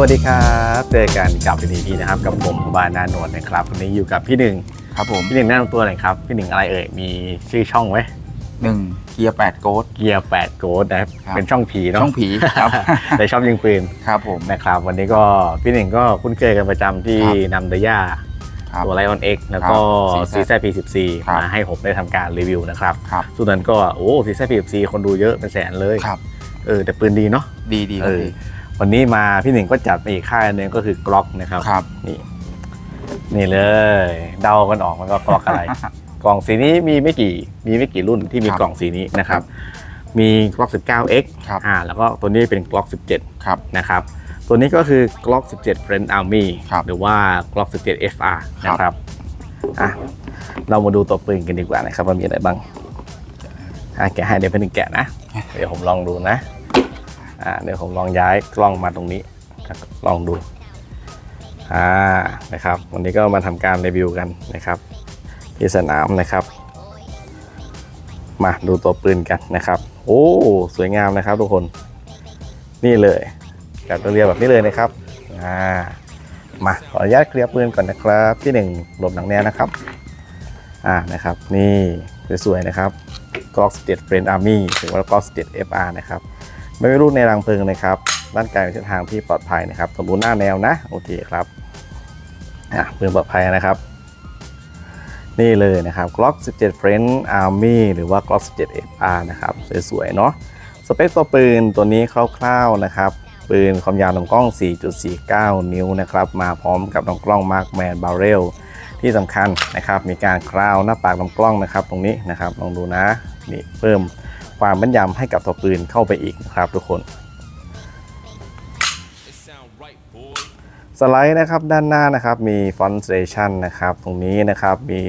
วัสดีครับ เจอกันกับพีพีนะครับ กับผมบานาโนดนะครับวันนี้อยู่กับพี่หนึ่งครับผมพี่หนึ่งแนะนำตัวหน่อยครับ พี่หนึ่งอะไรเอ่ย มีชื่อช่องไว้หนึ่งเกียร์แปดโกดเกียร์แปดโกดนะครับ ครับ เป็นช่องผีเนาะช่องผีครับ แต่ชอบยิงปืนครับผม นะครับ วันนี้ก็พี่หนึ่งก็คุ้นเคยกันประจำที่ครับนำเดย่าครับ ตัวไลออนเอ็กแล้วก็ครับซีซ่าพีสิบซีครับ มาให้ผมได้ทำการรีวิวนะครับครับส่วนนั้นก็โอ้ซีซ่าพีสิบซีคนดูเยอะเป็นแสนเลย ครับ เออแต่ปืนดีเนาะ ดีดีคเอรับอพี่ วันนี้มาพี่หนึ่งก็จัดมาอีกค่ายหนึงก็คือกล็อกนะครับครับ นี่ นี่เลย เดากันออกมันก็กล็อกอะไร กล่องสีนี้มีไม่กี่มีไม่กี่รุ่นที่มีครับกล่องสีนี้นะครับ มีกล็อก 19x ครับ อ่าแล้วก็ตัวนี้เป็นกล็อกครับ17นะครับ ตัวนี้ก็คือกล็อก 17 Friend Army ครับหรือว่ากล็อก 17 FR ครับ นะครับอะเรามาดูตัวปืนกันดีกว่านะครับว่ามีอะไรบ้างอะแกะให้เดี๋ยวเพื่อนแกะนะ เดี๋ยวผมลองดูนะ อ่าเดี๋ยวผมลองย้ายกล้องมาตรงนี้ลองดูอ่านะครับ วันนี้ก็มาทำการรีวิวกันนะครับ ที่สนามนะครับ มาดูตัวปืนกันนะครับ โอ้สวยงามนะครับทุกคนนี่เลยจัดเรียบแบบนี้เลยนะครับอ่ามาขออนุญาตเคลียร์ปืนก่อนนะครับ ที่หนึ่งหลบหนังแนวนะครับอ่านะครับ นี่สวยๆนะครับก Glock 17 Friend Army หรือว่า Glock 17 FR นะครับ ไม่รูปในรังเพลิงนะครับ ด้านกลเป็นเส้นทางที่ปลอดภัยนะครับสมบูรณ์หน้าแนวนะ โอเคครับอะปืนปลอดภัยนะครับ นี่เลยนะครับ Glock 17 Friend Army หรือว่า Glock 17 FR นะครับ สวยๆ เนาะสเปคตัวปืนตัวนี้คร่าวๆนะครับ ปืนความยาวลำกล้อง 4.49 นิ้วนะครับ มาพร้อมกับลำกล้อง Markman Barrel ที่สำคัญนะครับมีการคราวหน้าปากลำกล้องนะครับ ตรงนี้นะครับลองดูนะนี่เพิ่ม ความแม่นยำให้กับตัวปืนเข้าไปอีกนะครับทุกคน สไลด์นะครับด้านหน้านะครับมีฟอนต์สเตชันนะครับตรงนี้นะครับมี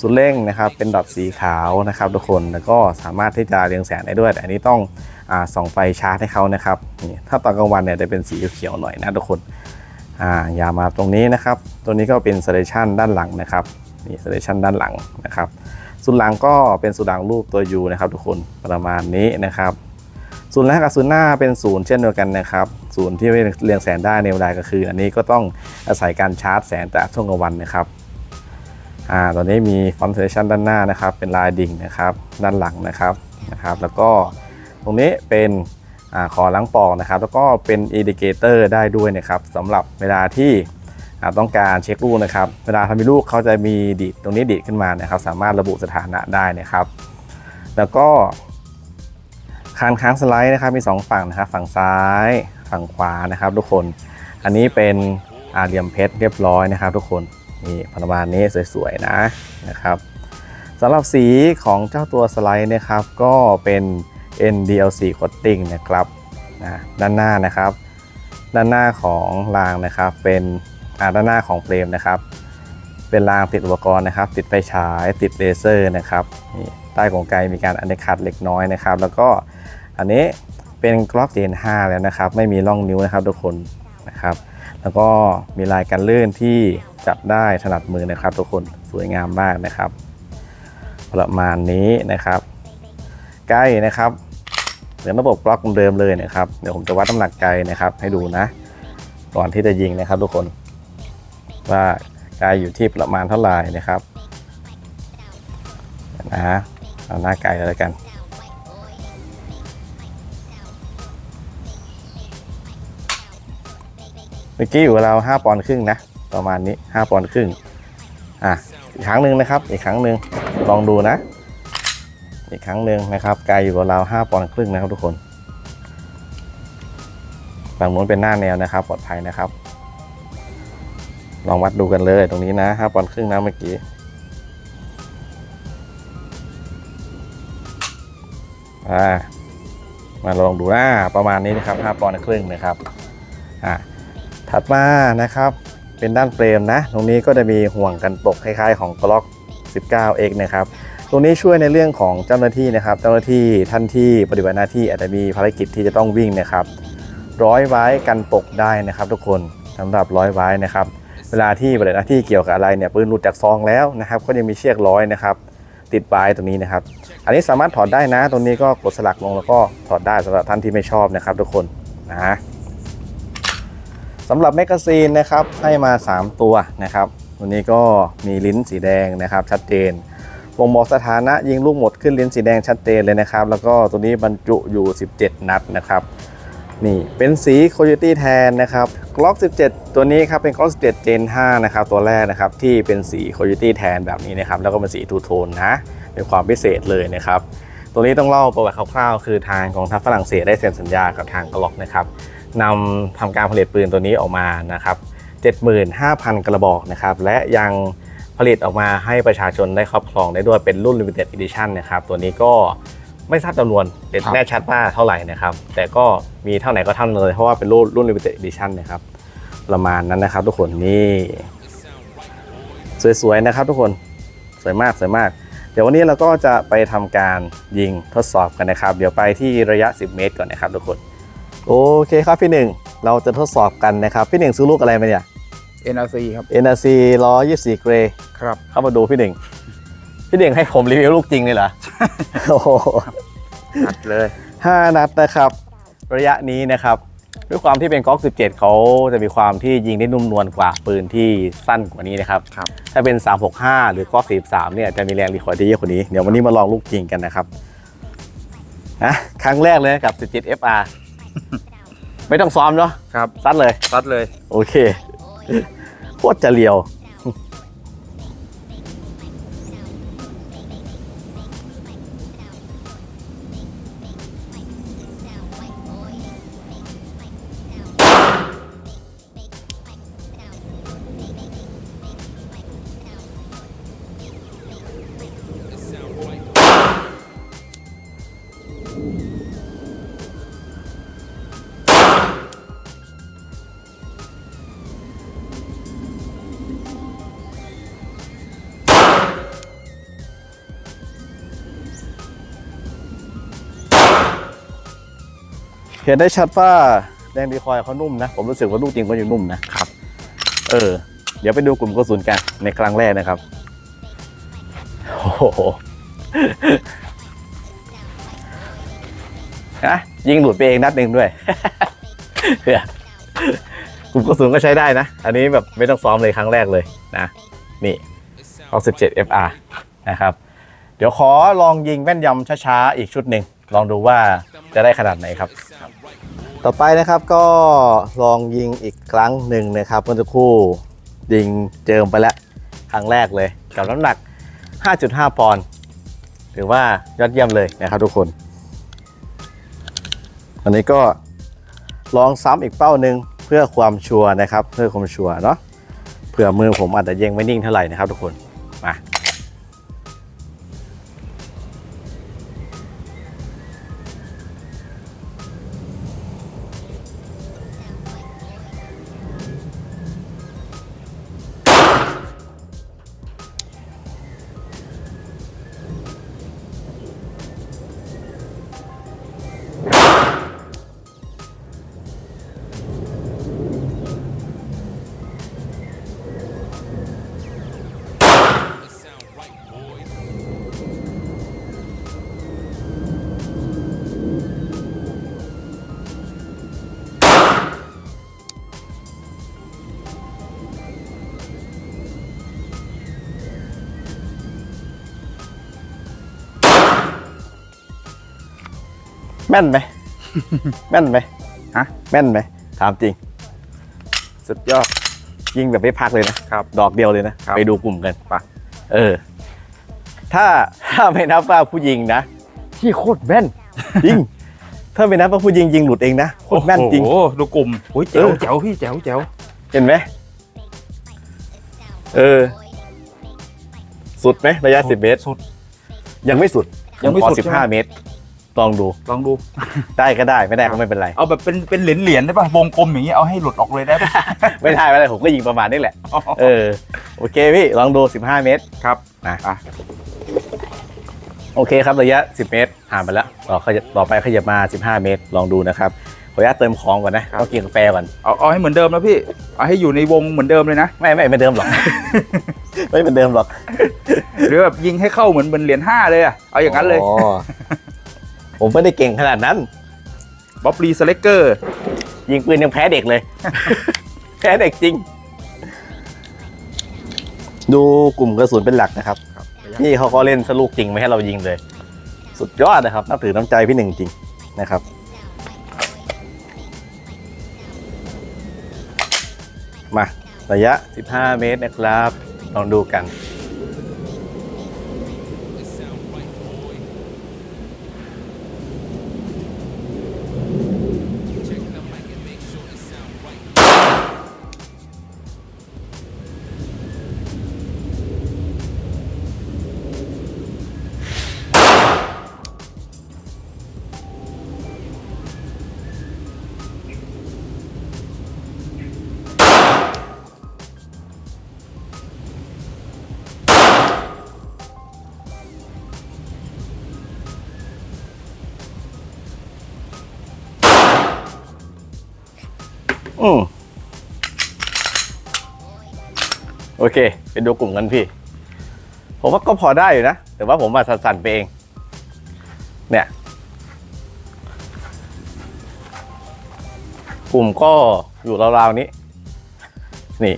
สุดเร่งนะครับเป็นดอทสีขาวนะครับทุกคนแล้วก็สามารถที่จะเรียงแสงได้ด้วย แต่อันนี้ต้องอส่องไฟชาร์จให้เขานะครับนี่ถ้าตอนกลางวันเนี่ยจะเป็นสีเขียวๆหน่อยนะทุกคนอ่าอย่ามาตรงนี้นะครับ ตัวนี้ก็เป็นสเตชันด้านหลังนะครับนี่สเตชันด้านหลังนะครับ ส่วนหลังก็เป็นสุดหลังรูปตัว U นะครับ ทุกคนประมาณนี้นะครับศูนย์แรกกับศูนย์หน้าเป็นศูนย์เช่นเดียวกันนะครับศูนย์ที่เรียงแสงได้ในเวลากลางคืนอันนี้ก็ต้องอาศัยการชาร์จแสงจากช่วงกลางวันนะครับอ่าตอนนี้มีฟอนต์เซชันด้านหน้านะครับ เป็นลายดิ่งนะครับ ด้านหลังนะครับนะครับ แล้วก็ตรงนี้เป็นอาคอล้างปอกนะครับ แล้วก็เป็นอินดิเคเตอร์ได้ด้วยนะครับสำหรับเวลาที่ ต้องการเช็คลูกนะครับ เวลาทำมีลูกเขาจะมีดีดตรงนี้ดีดขึ้นมานะครับ สามารถระบุสถานะได้นะครับ แล้วก็คานค้างสไลด์นะครับมี 2 ฝั่งนะครับ ฝั่งซ้ายฝั่งขวานะครับ ทุกคน อันนี้เป็นอาเหลี่ยมเพชรเรียบร้อยนะครับ ทุกคนนี่ประมาณนี้สวยๆนะนะครับสำหรับสีของเจ้าตัวสไลด์นะครับ ก็เป็น NDLC coating นะครับนะด้านหน้านะครับ ด้านหน้าของรางนะครับเป็น ด้านหน้าของเฟรมนะครับ เป็นรางติดอุปกรณ์นะครับ ติดไฟฉายติดเลเซอร์นะครับนี่ใต้กรงไกมีการอันเดคัดเล็กน้อยนะครับ แล้วก็อันนี้เป็นกล็อกเจน5แล้วนะครับ ไม่มีร่องนิ้วนะครับทุกคนนะครับ แล้วก็มีลายกันลื่นที่จับได้ถนัดมือนะครับ ทุกคนสวยงามมากนะครับ ประมาณนี้นะครับ ใกล้นะครับเหมือนระบบกล็อกเดิมเลยนะครับ เดี๋ยวผมจะวัดน้ำหนักไกลนะครับ ให้ดูนะ ก่อนที่จะยิงนะครับทุกคน ว่าไกลอยู่ที่ประมาณเท่าไหร่นะครับนะฮะเอาหน้าไกลเลยแล้วกันเมื่อกี้อยู่กับเรา5ปอนด์ครึ่งนะ ประมาณนี้5ปอนด์ครึ่งอะอีกครั้งหนึ่งนะครับ อีกครั้งหนึ่งลองดูนะ อีกครั้งหนึ่งนะครับไกลอยู่กับเรา5ปอนด์ครึ่งนะครับทุกคนฝั่งนู้นเป็นหน้าแนวนะครับ ปลอดภัยนะครับ ลองวัดดูกันเลยตรงนี้นะห้าปอนด์ครึ่งนะเมื่อกี้อ่ามาลองดูนะประมาณนี้นะครับ5ปอนด์ครึ่งนะครับอ่าถัดมานะครับเป็นด้านเฟรมนะ ตรงนี้ก็จะมีห่วงกันตกคล้ายๆของ Glock 19X นะครับตรงนี้ช่วยในเรื่องของเจ้าหน้าที่นะครับ เจ้าหน้าที่ท่านที่ปฏิบัติหน้าที่อาจจะมีภารกิจที่จะต้องวิ่งนะครับ ร้อยไว้กันตกได้นะครับ ทุกคนสำหรับร้อยไว้นะครับ วลาที่ปฏิบัติหน้าที่เกี่ยวกับอะไรเนี่ยปืนหลุดจากซองแล้วนะครับ ก็ยังมีเชือกร้อยนะครับ ติดไว้ตรงนี้นะครับ อันนี้สามารถถอดได้นะ ตรงนี้ก็กดสลักลงแล้วก็ถอดได้สำหรับท่านที่ไม่ชอบนะครับทุกคนนะสำหรับแมกกาซีนนะครับให้มา 3 ตัวนะครับตัวนี้ก็มีลิ้นสีแดงนะครับ ชัดเจนบ่งบอกสถานะยิงลูกหมดขึ้นลิ้นสีแดงชัดเจนเลยนะครับ แล้วก็ตัวนี้บรรจุอยู่ 17 นัดนะครับ นี่เป็นสีโคโยตี้แทนนะครับ Glock 17 ตัวนี้ครับเป็น Glock 17 Gen 5 นะครับ ตัวแรกนะครับ ที่เป็นสีโคโยตี้แทนแบบนี้นะครับ แล้วก็เป็นสีทูโทนนะ เป็นความพิเศษเลยนะครับ ตัวนี้ต้องเล่าประวัติคร่าวๆ คือทางกองทัพฝรั่งเศสได้เซ็นสัญญากับทาง Glock นะครับนำทำการผลิตปืนตัวนี้ออกมานะครับ75,000 กระบอกนะครับ และยังผลิตออกมาให้ประชาชนได้ครอบครองได้ด้วยเป็นรุ่น Limited Edition นะครับ ตัวนี้ก็ ไม่ทราบจำนวนเป็นครับ แน่ชัดว่าเท่าไหร่นะครับ แต่ก็มีเท่าไหร่ก็เท่านั้นเลย เพราะว่าเป็นรุ่นรุ่น Limited Edition นะครับ ประมาณนั้นนะครับ ทุกคนนี่ สวยๆนะครับทุกคนสวยมากสวยมาก เดี๋ยววันนี้เราก็จะไปทำการยิงทดสอบกันนะครับ เดี๋ยวไปที่ระยะ 10 เมตรก่อนนะครับทุกคน โอเคครับพี่หนึ่งเราจะทดสอบกันนะครับพี่หนึ่งซื้อลูกอะไรมาเนี่ย NRC ครับ NRC 124 เกรย์ครับเข้ามาดูพี่หนึ่ง พี่หนึ่งให้ผมรีวิวลูกจริงเลยเหรอ โอ้โหอัดเลยห้านัดนะครับ ระยะนี้นะครับ ด้วยความที่เป็นก๊อก 17 เขาจะมีความที่ยิงได้นุ่มนวลกว่าปืนที่สั้นกว่านี้นะครับ ครับ ถ้าเป็น 365 หรือก๊อก 43 เนี่ยจะมีแรงรีคอยล์ที่เยอะกว่านี้ เดี๋ยววันนี้มาลองลูกจริงกันนะครับนะครั้งแรกเลยกับ 17 FR ไม่ต้องซ้อมเนาะครับซัดเลย ซัดเลย โอเค โคตรจะเลียว เห็นได้ชัดว่าแรงดีคอยเขานุ่มนะ ผมรู้สึกว่าลูกจริงเขายังนุ่มนะครับ เออ เดี๋ยวไปดูกลุ่มกระสุนกันในครั้งแรกนะครับโอ้โหนะยิงหลุดไปเองนัดหนึ่งด้วยเนี่ยกลุ่มกระสุนก็ใช้ได้นะ อันนี้แบบไม่ต้องซ้อมเลยครั้งแรกเลยนะ นี่เอา17 FR นะครับ เดี๋ยวขอลองยิงแม่นยำช้าๆ อีกชุดหนึ่ง ลองดูว่าจะได้ขนาดไหนครับ ต่อไปนะครับก็ลองยิงอีกครั้งหนึ่งนะครับเมื่อสักครู่ยิงเจิมไปแล้วครั้งแรกเลยกับน้ำหนัก 5.5 ปอนด์ถือว่ายอดเยี่ยมเลยนะครับทุกคนอันนี้ก็ลองซ้ำอีกเป้าหนึ่งเพื่อความชัวร์นะครับ เพื่อความชัวร์เนาะเผื่อมือผมอาจจะยังไม่นิ่งเท่าไหร่นะครับทุกคนมา ม่นไหม แม่นไหมฮะ แม่นไหมถามจริง สุดยอด ยิงแบบไม่พักเลยนะครับ ดอกเดียวเลยนะ ครับ ไปดูกลุ่มกันปะเออ ถ้าถ้าไม่นับว่าผู้ยิงนะที่โคตรแม่นจริง ถ้าไม่นับว่าผู้ยิงยิงหลุดเองนะโคตรแม่นจริง โอ้โหดูกลุ่มอุ้ยแจ๋วเออ แจ๋วพี่แจ๋วแจ๋วเห็นไหมเออ สุดไหมระยะ10เมตร สุด ยังไม่สุดยังไม่ผขอสุดใช่ไหม 15 เมตร ลองดูลองดู ได้ก็ได้ไม่ได้ก็ไม่เป็นไร เอาแบบเป็นเป็นเหรียญเหรียญได้ป่ะวงกลมอย่างเงี้ยเอาให้หลุดออกเลยได้ป่ะ ไม่ได้ไม่ได้ผมก็ยิงประมาณนี้แหละ เออโอเคพี่ลองดู 15 เมตรครับนะอะโอเคครับระยะ 10 เมตรผ่านไปแล้วต่อขยับต่อไปขยับมา 15 เมตรลองดูนะครับขออนุญาตเติมของก่อนนะต้องกินกาแฟก่อนเอาเอาให้เหมือนเดิมแล้วพี่เอาให้อยู่ในวงเหมือนเดิมเลยนะไม่ไม่ไม่เดิมหรอกไม่เป็นเดิมหรอกหรือแบบยิงให้เข้าเหมือนเหมือนเหรียญห้าเลยอะเอาอย่างนั้นเลยอ๋อ ผมไม่ได้เก่งขนาดนั้น บ๊อบลีสเลกเกอร์ ยิงปืนยังแพ้เด็กเลย แพ้เด็กจริง ดูกลุ่มกระสุนเป็นหลักนะครับ นี่เขาก็เล่นสลูกจริงไม่ให้เรายิงเลย สุดยอดนะครับนับถือน้ำใจพี่หนึ่งจริงนะครับมาระยะ 15 เมตรนะครับ ลองดูกัน อืมโอเคไปดูกลุ่มกันพี่ ผมว่าก็พอได้อยู่นะ แต่ว่าผมมาสั่นๆไปเอง เนี่ย กลุ่มก็อยู่ราวๆนี้ นี่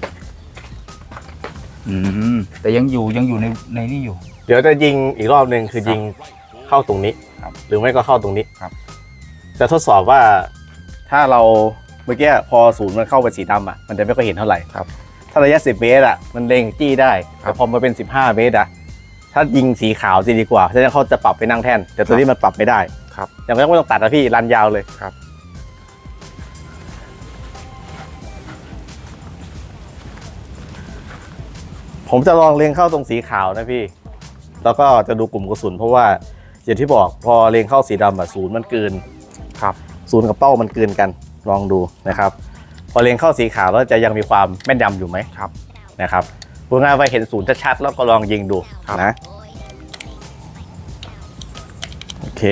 อืมแต่ยังอยู่ยังอยู่ในในนี่อยู่ เดี๋ยวจะยิงอีกรอบหนึ่งคือยิงเข้าตรงนี้ ครับ หรือไม่ก็เข้าตรงนี้ครับ จะทดสอบว่าถ้าเรา เมื่อกี้พอศูนย์มันเข้าไปสีดำอะมันจะไม่ค่อยเห็นเท่าไหร่ครับ ถ้าระยะ 10 เมตรอะมันเล็งจี้ได้ครับแต่พอมาเป็น 15 เมตรอะถ้ายิงสีขาวจะดีกว่าฉะนั้นเขาจะปรับไปนั่งแท่น แต่ตัวนี้มันปรับไม่ได้ครับอย่างนั้นไม่ต้องตัดนะพี่รันยาวเลยครับผมจะลองเล็งเข้าตรงสีขาวนะพี่ แล้วก็จะดูกลุ่มกระสุน เพราะว่าอย่างที่บอกพอเล็งเข้าสีดำอะศูนย์มันเกิน ครับ ศูนย์กับเป้ามันเกินกัน ลองดูนะครับ พอเล็งเข้าสีขาวแล้วจะยังมีความแม่นยำอยู่ไหมครับนะครับพูดง่ายๆว่าเห็นศูนย์ชัดๆแล้วก็ลองยิงดูครับนะโอเค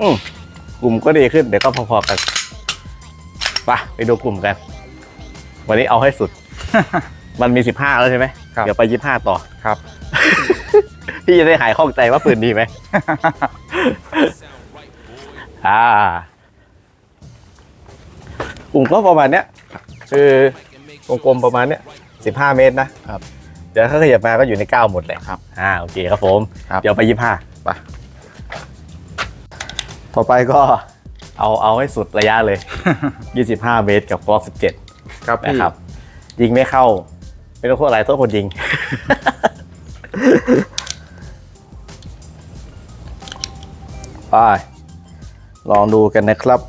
อืมกลุ่มก็ดีขึ้นเดี๋ยวก็พอๆกันไปไปดูกลุ่มกัน วันนี้เอาให้สุด มันมี15แล้วใช่ไหมครับ เดี๋ยวไป25ต่อ ครับ พี่จะได้หายข้องใจว่าปืนดีไหม It sound right, boy. อ่า กลุ่มก็ประมาณเนี้ย คือ Mic and make วงกลมประมาณเนี้ย15เมตรนะครับเดี๋ยวถ้าขยับมาก็อยู่ใน9หมดแหละครับ อ่าโอเคครับผม ครับ เดี๋ยวไป25ไป ต่อไปก็เอาเอาให้สุดระยะเลย 25 เมตรกับกล็อก17ครับนะพี่ครับ ยิงไม่เข้า ไม่ต้องโทษอะไรโทษคนยิง ไป ลองดูกันนะครับ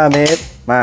25 เมตรมา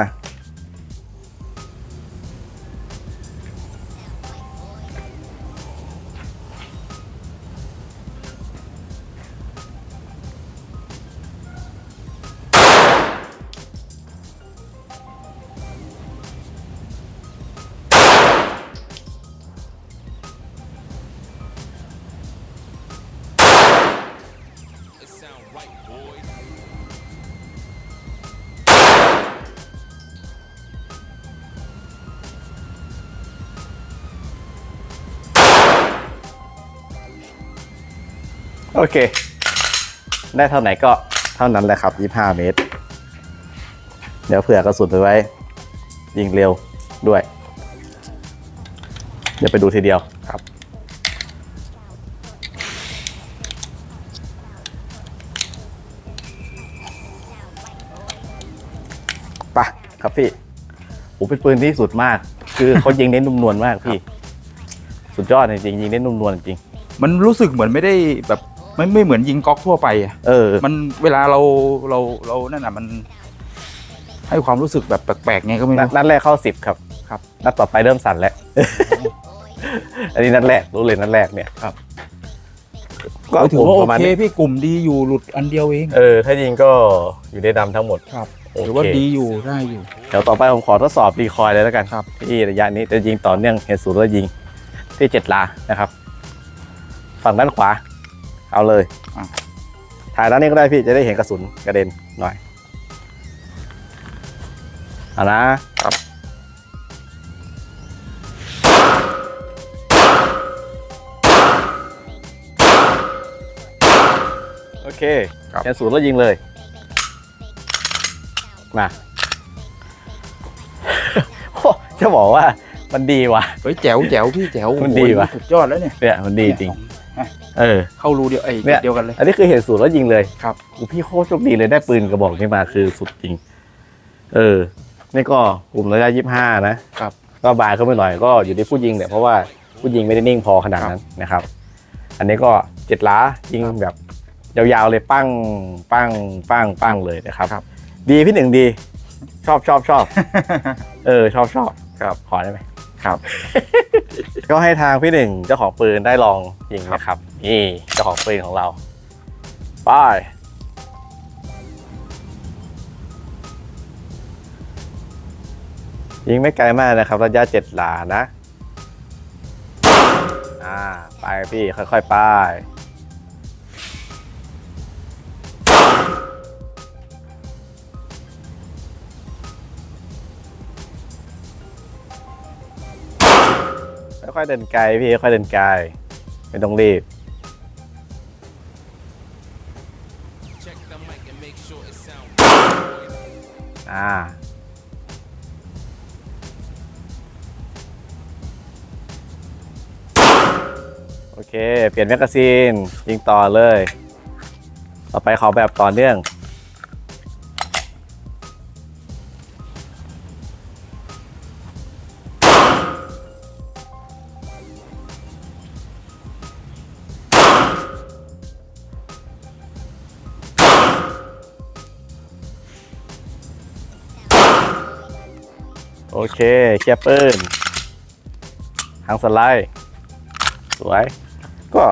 โอเค ได้เท่าไหนก็เท่านั้นแหละครับ 25 เมตร เดี๋ยวเผื่อกระสุนไปไว้ ยิงเร็วด้วย เดี๋ยวไปดูทีเดียวครับไปะครับพี่ผมเป็นปืนที่สุดมาก คือเขายิงเน้นนุ่มนวลมากพี่ สุดยอดจริงๆยิงเน้นนุ่มนวลจริง มันรู้สึกเหมือนไม่ได้แบบ ไม่ไม่เหมือนยิงก๊อกทั่วไปอะเออ มันเวลาเราเราเรานั่นน่ะมัน ให้ความรู้สึกแบบแปลกๆไงก็ไม่นัดรู้ นัดแรกเข้าสิบครับครับ นัดต่อไปเริ่มสั่นแล้ว อันนี้นัดแรกรู้เลยนัดแรกเนี่ยครับ ก็ถือว่าปโอระมาณเคนี้พี่กลุ่มดีอยู่หลุดอันเดียวเองเออ ถ้ายิงก็อยู่ในดำทั้งหมด ครับโอเค ถือว่าดีอยู่ได้อยู่ เดี๋ยวต่อไปผมขอทดสอบรีคอยเลยแล้วกันครับ ที่ระยะนี้จะยิงต่อเนื่องเห็นศูนย์แล้วยิงที่เจ็ดลานะครับ ฝั่งด้านขวา เอาเลยอะถ่ายด้านนี้ก็ได้พี่จะได้เห็นกระสุนกระเด็นหน่อยเอานะครับโอเคครับเห็นศูนย์แล้วยิงเลย มาโอ้จะบอกว่ามันดีว่ะ เฮ้ยแจ๋วแจ๋วพี่แจ๋วมันดีโอ้โหว่ะสุดยอดแล้วเนี่ยเนี่ยมันดีจริง เนี่ยเออ เข้ารูเดียวไอ้เนี่ย เดียวกันเลย อันนี้คือเห็นศูนย์แล้วยิงเลยครับ โอ้พี่โคตรโชคดีเลยได้ปืนกระบอกนี้มาคือสุดจริง เออ นี่ก็กลุ่มระยะยี่ห้านะครับ ก็บายเข้าไปหน่อยก็อยู่ที่ผู้ยิงเนี่ยเพราะว่าผู้ยิงไม่ได้นิ่งพอขนาดนั้นนะครับ อันนี้ก็เจ็ดล้ายิงแบบยาวๆเลยปั้งปั้งปั้งปั้งเลยนะครับ ครับ ดีพี่หนึ่งดี ชอบชอบชอบ เออชอบชอบครับขอได้ไหม ครับ ก็ให้ทางพี่หนึ่งเจ้าของปืนได้ลองยิงนะครับ นี่เจ้าของปืนของเราไป้ายยิงไม่ไกลมากนะครับระยะเจ็ดหลานะ อ่า ไปพี่ค่อยๆ ไป้ ค่อยๆเดินไกลพี่ค่อยเดินไกลไม่ต้องรีบอ่าโอเค เปลี่ยนแมกกาซีนยิงต่อเลย ต่อไปขอแบบต่อเนื่อง เคเคลียร์ปืนทางสไลด์ สวย ก็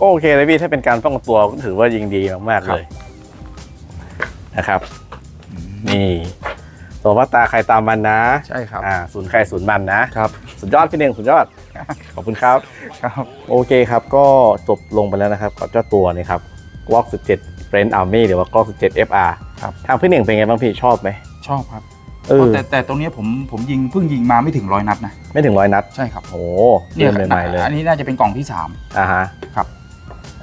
ก็โอเคเลยพี่ ถ้าเป็นการป้องกันตัวก็ถือว่ายิงดีมาก ๆ เลยนะครับ นี่ตัวว่าตาใครตามมันนะ ใช่ครับ อ่าศูนย์ใครศูนย์มันนะ ครับ สุดยอดพี่หนึ่งสุดยอด ขอบคุณครับ ครับ โอเคครับ ก็จบลงไปแล้วนะครับกับเจ้าตัวนี้ครับ Glock 17 Friend Army หรือว่า Glock 17 FR ครับทางพี่หนึ่งเป็นไงบ้างพี่ชอบไหม ชอบครับ เออแต่แต่ตรงเนี้ยผมผมยิงเพิ่งยิงมาไม่ถึงร้อยนัดนะไม่ถึงร้อยนัด ใช่ครับโอ้เนี่เริ่มใหม่ๆเลยอันนี้น่าจะเป็นกล่องที่สามอ่าฮะครับ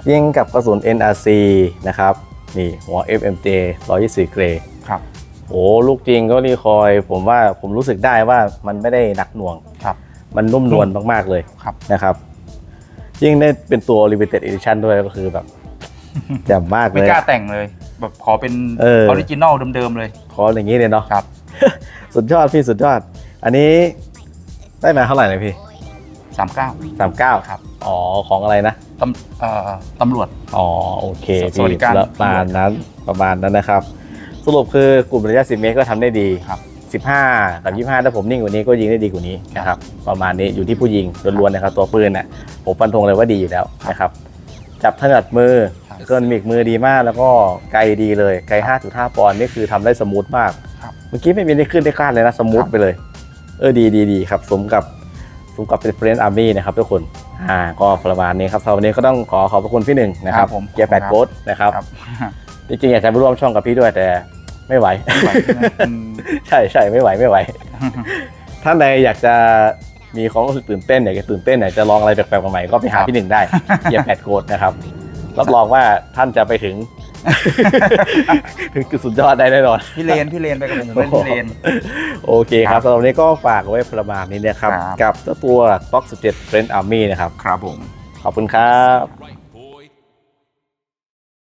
ยิงกับกระสุน NRC นะครับนี่หัว FMJ 124เกรดครับโอ้ลูกจริงก็รีคอยผมว่าผมรู้สึกได้ว่ามันไม่ได้หนักหน่วงครับ มันนุ่มนวลมากๆเลยครับนะครับยิ่งได้เป็นตัว Limited Edition ด้วยก็คือแบบแจ่มมากไม่เลยกล้าแต่งเลย แบบขอเป็นเออออริจินอลเดิมๆเลย ขออย่างนี้เลยเนาะครับ สุดยอดพี่สุดยอด อันนี้ได้มาเท่าไหร่นะพี่สามเก้าสามเก้าครับ อ๋อของอะไรนะตำเอ่อตำรวจ อ๋อโอเคสวัสดิการ ประมาณนั้นประมาณนั้นนะครับ สรุปคือกลุ่มระยะ 10 เมตรก็ทำได้ดีครับ 15กับ25 ถ้าผมนิ่งกว่านี้ก็ยิงได้ดีกว่านี้นะครับ ประมาณนี้อยู่ที่ผู้ยิงล้วนๆนะครับ ตัวปืนน่ะผมฟันธงเลยว่าดีอยู่แล้วนะครับ จับถนัดมือครับเครื่องมิกมือดีมาก แล้วก็ไกลดีเลยไกล 5.5 ปอนด์นี่คือทำได้สมูทมากครับเมื่อกี้ไม่มีได้ขึ้นได้คลาดเลยนะ สมูทครับไปเลย เออดีดีดีครับสมกับสมกับเป็นเฟรนด์อาร์มี่นะครับทุกคนอ่าก็ประมาณนี้ครับสำหรับวันนี้ก็ต้องขอขอบพระคุณพี่หนึ่งนะครับครับผมเกียร์แปดขอบโกคุณดนะครับครับจริงๆอยากจะไปร่วมช่องกับพี่ด้วยแต่ไม่ไหว ไม่ไหวใช่ไหมอืม ใช่ใช่ไม่ไหวไม่ไหว ท่านใดอยากจะมีความรู้สึกตื่นเต้นอยากจะตื่นเต้นอยากจะลองอะไรแปลกๆใหม่ๆก็ไปหาพี่หนึ่งได้ เกียร์แปดโกดนะครับรับรองว่าท่านจะไปถึง ถึงจุดสุดยอดได้แน่นอน พี่เลนพี่เลนไปกับผมผมเล่นพี่เลน โอเคครับสำหรับวันนี้ก็ฝากไว้ประมาณนี้นะครับ ครับ กับเจ้าตัว Glock 17 Friend Army นะครับ ครับผม ขอบคุณครับ right